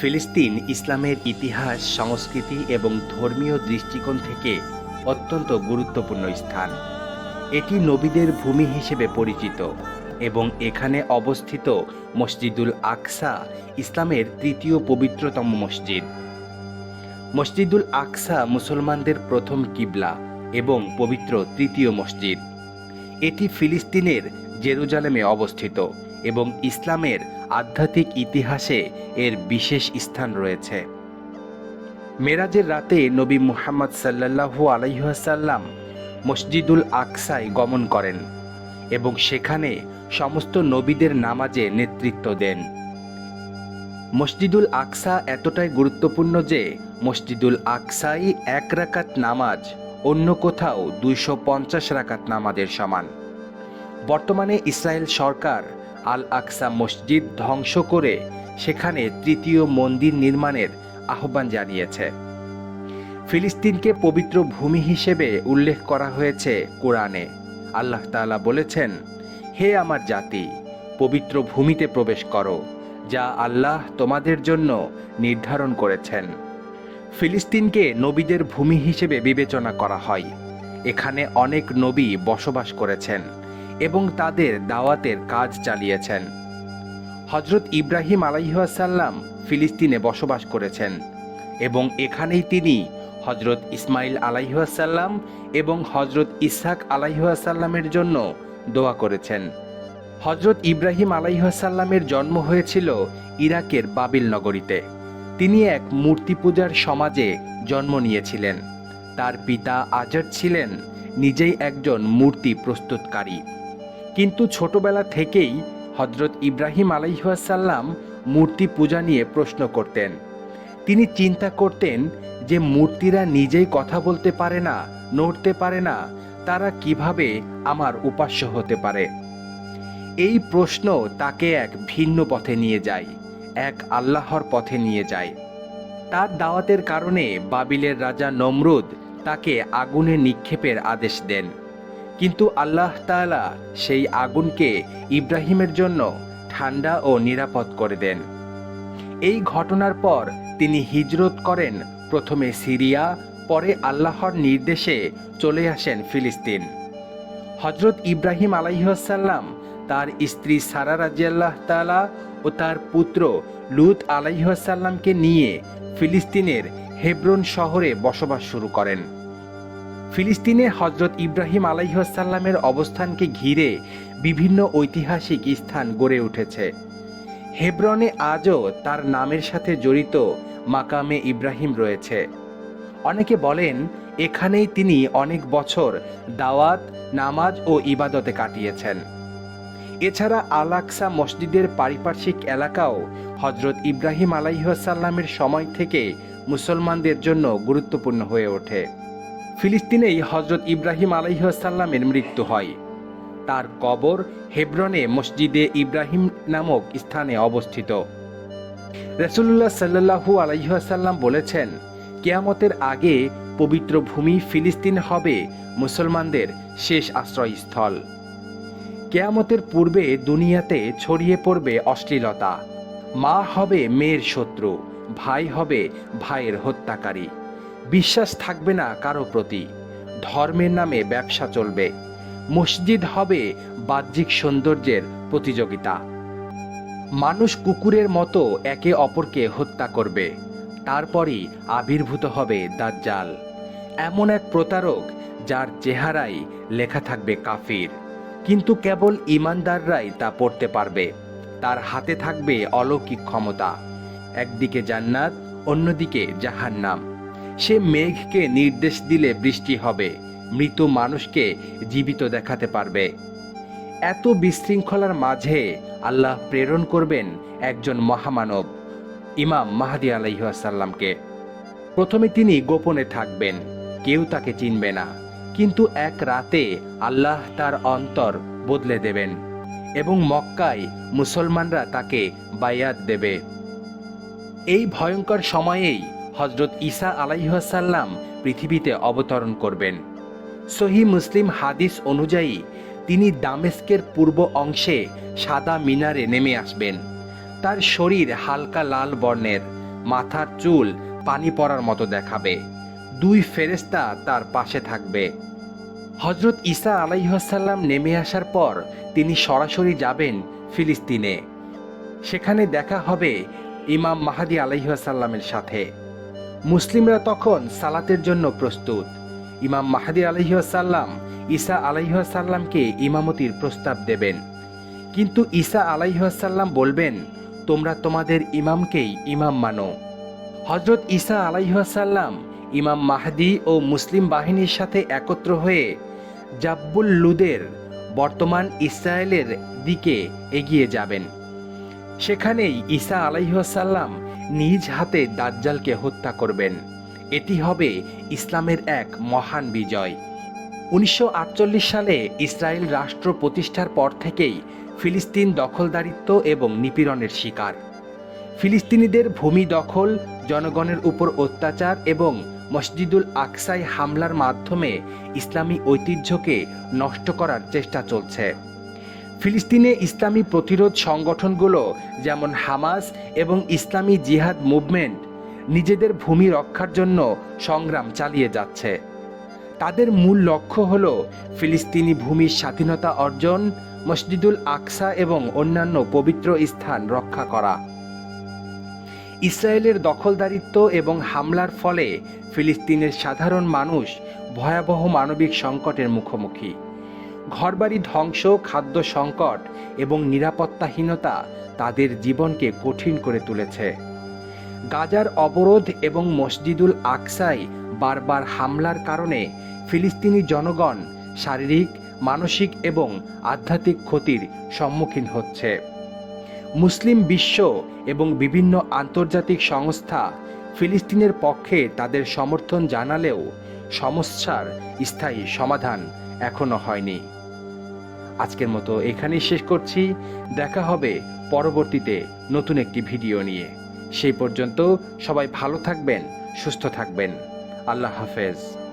ফিলিস্তিন ইসলামের ইতিহাস, সংস্কৃতি এবং ধর্মীয় দৃষ্টিকোণ থেকে অত্যন্ত গুরুত্বপূর্ণ স্থান। এটি নবীদের ভূমি হিসেবে পরিচিত এবং এখানে অবস্থিত মসজিদুল আকসা, ইসলামের তৃতীয় পবিত্রতম মসজিদ। মসজিদুল আকসা মুসলমানদের প্রথম কিবলা এবং পবিত্র তৃতীয় মসজিদ। এটি ফিলিস্তিনের জেরুজালেমে অবস্থিত। এবং ইসলামের আধ্যাত্মিক ইতিহাসে এর বিশেষ স্থান রয়েছে। মেরাজের রাতে নবী মুহাম্মদ সাল্লাল্লাহু আলাইহাসাল্লাম মসজিদুল আকসায় গমন করেন এবং সেখানে সমস্ত নবীদের নামাজে নেতৃত্ব দেন। মসজিদুল আকসা এতটাই গুরুত্বপূর্ণ যে মসজিদুল আকসাই এক রাকাত নামাজ অন্য কোথাও দুইশো পঞ্চাশ রাকাত নামাজের সমান। বর্তমানে ইসরায়েল সরকার আল আকসা মসজিদ ধ্বংস করে সেখানে তৃতীয় মন্দির নির্মাণের আহ্বান জানিয়েছে। ফিলিস্তিনকে পবিত্র ভূমি হিসেবে উল্লেখ করা হয়েছে কোরআনে। আল্লাহ তাআলা বলেছেন, হে আমার জাতি, পবিত্র ভূমিতে প্রবেশ করো, যা আল্লাহ তোমাদের জন্য নির্ধারণ করেছেন। ফিলিস্তিনকে নবীদের ভূমি হিসেবে বিবেচনা করা হয়। এখানে অনেক নবী বসবাস করেছেন। এবং তাদের দাওয়াতের কাজ চালিয়েছেন। হজরত ইব্রাহিম আলাইহাসাল্লাম ফিলিস্তিনে বসবাস করেছেন এবং এখানেই তিনি হজরত ইসমাইল আলাইহাসাল্লাম এবং হজরত ইসহাক আলাইহাসাল্লামের জন্য দোয়া করেছেন। হজরত ইব্রাহিম আলাইহাসাল্লামের জন্ম হয়েছিল ইরাকের বাবিল নগরীতে। তিনি এক মূর্তি পূজার সমাজে জন্ম নিয়েছিলেন। তার পিতা আজর ছিলেন, নিজেই একজন মূর্তি প্রস্তুতকারী। কিন্তু ছোটবেলা থেকেই হজরত ইব্রাহিম আলাইহাসাল্লাম মূর্তি পূজা নিয়ে প্রশ্ন করতেন। তিনি চিন্তা করতেন যে মূর্তিরা নিজেই কথা বলতে পারে না, নড়তে পারে না, তারা কীভাবে আমার উপাস্য হতে পারে? এই প্রশ্ন তাকে এক ভিন্ন পথে নিয়ে যায়, এক আল্লাহর পথে নিয়ে যায়। তার দাওয়াতের কারণে বাবিলের রাজা নমরুদ তাকে আগুনে নিক্ষেপের আদেশ দেন। কিন্তু আল্লাহ তাআলা সেই আগুনকে ইব্রাহিমের জন্য ঠান্ডা ও নিরাপদ করে দেন। এই ঘটনার পর তিনি হিজরত করেন প্রথমে সিরিয়া, পরে আল্লাহর নির্দেশে চলে আসেন ফিলিস্তিন। হজরত ইব্রাহিম আলাইহাসাল্লাম তার স্ত্রী সারা রাজিয়াল্লাহ তালা ও তার পুত্র লুত আলাইহাসাল্লামকে নিয়ে ফিলিস্তিনের হেব্রন শহরে বসবাস শুরু করেন। ফিলিস্তিনে হজরত ইব্রাহিম আলাইহাসাল্লামের অবস্থানকে ঘিরে বিভিন্ন ঐতিহাসিক স্থান গড়ে উঠেছে। হেব্রনে আজও তার নামের সাথে জড়িত মাকামে ইব্রাহিম রয়েছে। অনেকে বলেন, এখানেই তিনি অনেক বছর দাওয়াত, নামাজ ও ইবাদতে কাটিয়েছেন। এছাড়া আলাকসা মসজিদের পারিপার্শ্বিক এলাকাও হজরত ইব্রাহিম আলাইহাসাল্লামের সময় থেকে মুসলমানদের জন্য গুরুত্বপূর্ণ হয়ে ওঠে। ফিলিস্তিনেই হজরত ইব্রাহিম আলাইহাসাল্লামের মৃত্যু হয়। তার কবর হেব্রনে মসজিদে ইব্রাহিম নামক স্থানে অবস্থিত। রসুল্লাহ সাল্লাহু আলাইহাসাল্লাম বলেছেন, কেয়ামতের আগে পবিত্র ভূমি ফিলিস্তিন হবে মুসলমানদের শেষ আশ্রয়স্থল। কেয়ামতের পূর্বে দুনিয়াতে ছড়িয়ে পড়বে অশ্লীলতা। মা হবে মেয়ের শত্রু, ভাই হবে ভাইয়ের হত্যাকারী। বিশ্বাস থাকবে না কারও প্রতি। ধর্মের নামে ব্যবসা চলবে। মসজিদ হবে বাহ্যিক সৌন্দর্যের প্রতিযোগিতা। মানুষ কুকুরের মতো একে অপরকে হত্যা করবে। তারপরই আবির্ভূত হবে দাজ্জাল। এমন এক প্রতারক যার চেহারায় লেখা থাকবে কাফির। কিন্তু কেবল ইমানদাররাই তা পড়তে পারবে। তার হাতে থাকবে অলৌকিক ক্ষমতা। একদিকে জান্নাত, অন্যদিকে জাহান্নাম। সে মেঘকে নির্দেশ দিলে বৃষ্টি হবে। মৃত মানুষকে জীবিত দেখাতে পারবে। এত বিশৃঙ্খলার মাঝে আল্লাহ প্রেরণ করবেন একজন মহামানব, ইমাম মাহাদি আলাইহাসাল্লামকে প্রথমে তিনি গোপনে থাকবেন, কেউ তাকে চিনবে না। কিন্তু এক রাতে আল্লাহ তার অন্তর বদলে দেবেন এবং মক্কায় মুসলমানরা তাকে বায়াত দেবে। এই ভয়ঙ্কর সময়েই হজরত ঈসা আলাইহাসাল্লাম পৃথিবীতে অবতরণ করবেন। সহি মুসলিম হাদিস অনুযায়ী, তিনি দামেস্কের পূর্ব অংশে সাদা মিনারে নেমে আসবেন। তার শরীর হালকা লাল বর্ণের, মাথার চুল পানি পড়ার মতো দেখাবে। দুই ফেরেস্তা তার পাশে থাকবে। হজরত ঈসা আলাইহাসাল্লাম নেমে আসার পর তিনি সরাসরি যাবেন ফিলিস্তিনে। সেখানে দেখা হবে ইমাম মাহাদি আলাইহাসাল্লামের সাথে। মুসলিমরা তখন সালাতের জন্য প্রস্তুত। ইমাম মাহাদি আলাইহাসাল্লাম ঈসা আলাইহাসাল্লামকে ইমামতির প্রস্তাব দেবেন। কিন্তু ঈসা আলাইহাসাল্লাম বলবেন, তোমরা তোমাদের ইমামকেই ইমাম মানো। হজরত ঈসা আলাইহাসাল্লাম ইমাম মাহদি ও মুসলিম বাহিনীর সাথে একত্র হয়ে জাব্বুল লুদের বর্তমান ইসরায়েলের দিকে এগিয়ে যাবেন। সেখানেই ঈসা আলাইহাসাল্লাম নিজ হাতে দাজ্জালকে হত্যা করবেন। এটি হবে ইসলামের এক মহান বিজয়। উনিশশো আটচল্লিশ সালে ইসরায়েল রাষ্ট্র প্রতিষ্ঠার পর থেকেই ফিলিস্তিন দখলদারিত্ব এবং নিপীড়নের শিকার। ফিলিস্তিনিদের ভূমি দখল, জনগণের উপর অত্যাচার এবং মসজিদুল আকসাই হামলার মাধ্যমে ইসলামী ঐতিহ্যকে নষ্ট করার চেষ্টা চলছে। ফিলিস্তিনে ইসলামী প্রতিরোধ সংগঠনগুলো যেমন হামাস এবং ইসলামী জিহাদ মুভমেন্ট নিজেদের ভূমি রক্ষার জন্য সংগ্রাম চালিয়ে যাচ্ছে। তাদের মূল লক্ষ্য হল ফিলিস্তিনি ভূমির স্বাধীনতা অর্জন, মসজিদুল আকসা এবং অন্যান্য পবিত্র স্থান রক্ষা করা। ইসরায়েলের দখলদারিত্ব এবং হামলার ফলে ফিলিস্তিনের সাধারণ মানুষ ভয়াবহ মানবিক সংকটের মুখোমুখি। ঘরবাড়ি ধ্বংস, খাদ্য সংকট এবং নিরাপত্তাহীনতা তাদের জীবনকে কঠিন করে তুলেছে। গাজার অবরোধ এবং মসজিদুল আকসাই বারবার হামলার কারণে ফিলিস্তিনি জনগণ শারীরিক, মানসিক এবং আধ্যাত্মিক ক্ষতির সম্মুখীন হচ্ছে। মুসলিম বিশ্ব এবং বিভিন্ন আন্তর্জাতিক সংস্থা ফিলিস্তিনের পক্ষে তাদের সমর্থন জানালেও সমস্যার স্থায়ী সমাধান এখনও হয়নি। আজকের মতো এখানেই শেষ করছি। দেখা হবে পরবর্তীতে নতুন একটি ভিডিও নিয়ে। সেই পর্যন্ত সবাই ভালো থাকবেন, সুস্থ থাকবেন। আল্লাহ হাফেজ।